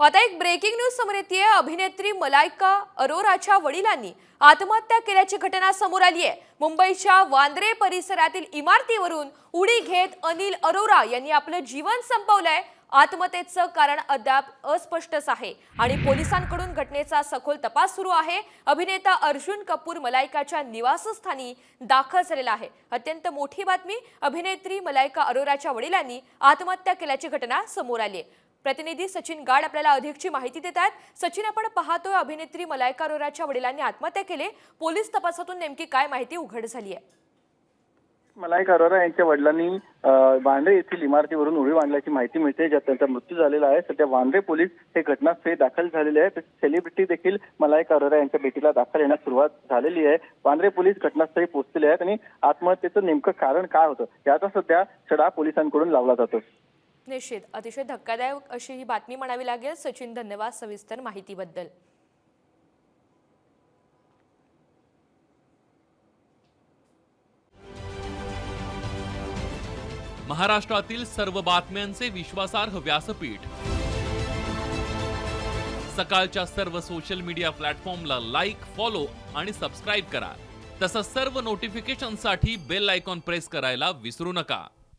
हो, आता एक ब्रेकिंग न्यूज समोर येते अभिनेत्री मलायका अरोराच्या वडिलांनी आत्महत्या केल्याची घटना समोर आली आहे. मुंबईच्या वांद्रे परिसरातील इमारतीवरून उडी घेत अनिल अरोरा यांनी आपलं जीवन संपवलंय. आत्महत्येचं कारण अद्याप अस्पष्टच आहे. आणि पोलिसांकडून घटनेचा सखोल तपास सुरू आहे. अभिनेता अर्जुन कपूर मलायकाच्या निवासस्थानी दाखल झालेला आहे. अत्यंत मोठी बातमी अभिनेत्री मलायका अरोराच्या वडिलांनी आत्महत्या केल्याची घटना समोर आली आहे. प्रतिनिधी सचिन गाड आपल्याला अधिकची माहिती देत आहेत. सचिन आपण पाहतोय अभिनेत्री मलायका अरोराच्या वडिलांनी आत्महत्या केली. पोलीस तपासातून नेमकी काय माहिती उघड झाली आहे? मलायक अरोरा यांच्या वडिलांनी वांद्रे येथील इमारतीवरून उडी मांडल्याची माहिती मिळते. ज्यात त्यांचा मृत्यू झालेला आहे. सध्या वांद्रे पोलीस हे घटनास्थळी दाखल झालेले आहेत. सेलिब्रिटी देखील मलायक अरोरा यांच्या भेटीला दाखल येण्यास सुरुवात झालेली आहे. वांद्रे पोलीस घटनास्थळी पोहोचलेले आहेत आणि आत्महत्येचं नेमकं कारण काय होतं? याचा सध्या छडा पोलिसांकडून लावला जातो निश्चित. अतिशय धक्कादायक अशी ही बातमी म्हणावी लागेल सचिन धन्यवाद सविस्तर माहितीबद्दल. महाराष्ट्रातील सर्व बातम्यांचे विश्वासार्ह व्यासपीठ. सकाळच्या सर्व सोशल मीडिया प्लॅटफॉर्मला लाईक फॉलो आणि सबस्क्राईब करा. तसंच सर्व नोटिफिकेशनसाठी बेल आयकॉन प्रेस करायला विसरू नका.